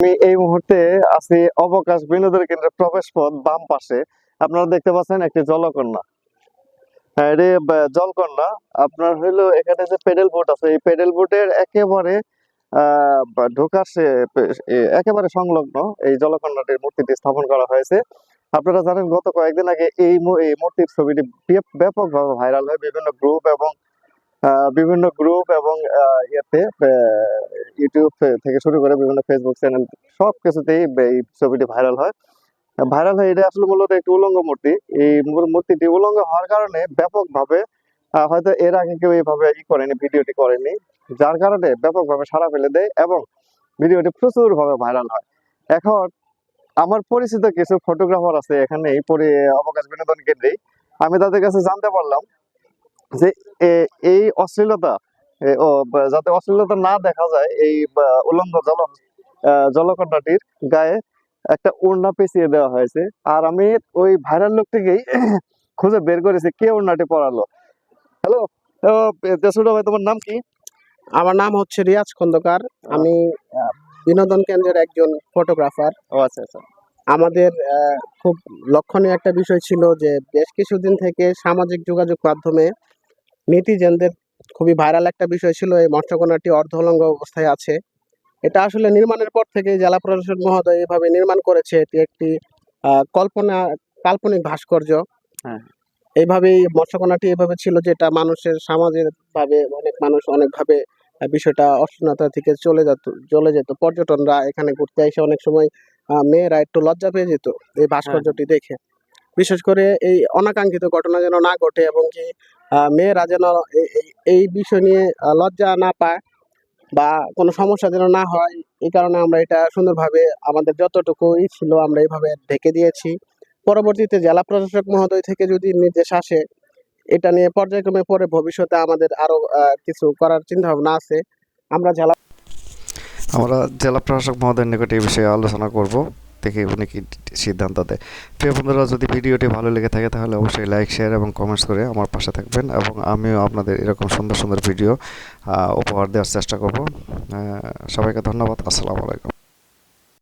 আমি এই মুহূর্তে আছি অবকাশ বিনোদন কেন্দ্রের প্রবেশ পথ বাম পাশে। আপনারা দেখতে পাচ্ছেন একটি জলকন্যা। হ্যাঁ, এটি জলকন্যা। আপনার হইল এখানে যে পেডেল বোট আছে এই পেডেল বোটের একেবারে ঢোকার সে- একেবারে সংলগ্ন এই জলকন্যাটির মূর্তিটি স্থাপন করা হয়েছে। আপনারা জানেন গত কয়েকদিন আগে এই মূর্তির ছবিটি ব্যাপকভাবে ভাইরাল হয়। বিভিন্ন গ্রুপ এবং বিভিন্ন গ্রুপ এবং ইয়েতে ইউটিউব থেকে শুরু করে বিভিন্ন ফেসবুক চ্যানেল সব কিছুতেই এই ছবিটি ভাইরাল হয়। ভাইরাল হয় এটা আসলে মূলত একটি উলঙ্গ মূর্তি। এই মূর- মূর্তিটি উলঙ্গ হওয়ার কারণে ব্যাপকভাবে হয়তো এর আগে কেউ এইভাবে ই করেনি, ভিডিওটি করেনি, যার কারণে ব্যাপকভাবে সাড়া ফেলে দেয় এবং ভিডিওটি প্রচুর ভাবে ভাইরাল হয়। এখন আমার পরিচিত কিছু ফটোগ্রাফার আছে এখানে অবকাশ বিনোদন কেন্দ্রেই। আমি তাদের কাছে জানতে পারলাম যে এই অশ্লীলতা যাতে অশ্লীলতা না দেখা যায় এই উলঙ্গ জল জলকন্যাটির গায়ে একটা ওড়না পেঁচিয়ে দেওয়া হয়েছে। আর আমি ওই ভাইরাল লোকটিকেই খুঁজে বের করেছি কে ওড়নাটি পরালো। হ্যালো ছোট ভাই তোমার নাম কি? আমার নাম হচ্ছে রিয়াজ খন্দকার। আমি বিনোদন কেন্দ্রের একজন ফটোগ্রাফার ও আচ্ছা আচ্ছা। আমাদের আহ, খুব লক্ষণীয় একটা বিষয় ছিল যে বেশ কিছুদিন থেকে সামাজিক যোগাযোগ মাধ্যমে নেটিজেনদের খুবই ভাইরাল একটা বিষয় ছিল এই মৎস্যকন্যাটি অর্ধলঙ্গ অবস্থায় আছে। এটা আসলে নির্মাণের পর থেকে জেলা প্রশাসক মহোদয় এভাবে নির্মাণ করেছে এটি একটি কল্পনা কাল্পনিক ভাস্কর্য। হ্যাঁ। এইভাবেই মৎস্যকন্যাটি এভাবে ছিল যেটা মানুষের সমাজের ভাবে অনেক মানুষ অনেকভাবে বিষয়টা অশ্লীলতা থেকে চলে যেত চলে যেত। পর্যটনরা এখানে ঘুরতে এসে অনেক সময় মেয়েরা একটু লজ্জা পেয়ে যেত এই ভাস্কর্যটি দেখে। বিশেষ করে এই অনাকাঙ্ক্ষিত ঘটনা যেন না ঘটে এবং কি মেয়েরা যেন এই- বিষয় নিয়ে লজ্জা না পায় বা কোনো সমস্যা যেন না হয়, এই কারণে আমরা এটা সুন্দরভাবে আমাদের যতটুকু ই ছিল আমরা এইভাবে ঢেকে দিয়েছি। পরবর্তীতে জেলা প্রশাসক মহোদয় থেকে যদি নির্দেশ আসে, এটা নিয়ে পর্যায়ক্রমে পরে ভবিষ্যতে আমাদের আরও কিছু করার চিন্তা ভাবনা আছে। আমরা জেলা আমরা জেলা প্রশাসক মহোদয়ের নিকট এই বিষয়ে আলোচনা করব। দেখি উনি কি সিদ্ধান্ত দেয়। প্রিয় বন্ধুরা, যদি ভিডিওটি ভালো লেগে থাকে, তাহলে অবশ্যই লাইক শেয়ার এবং কমেন্টস করে আমার পাশে থাকবেন এবং আমিও আপনাদের এরকম সুন্দর সুন্দর ভিডিও উপহার দেওয়ার চেষ্টা করব। সবাইকে ধন্যবাদ। আসসালামু আলাইকুম।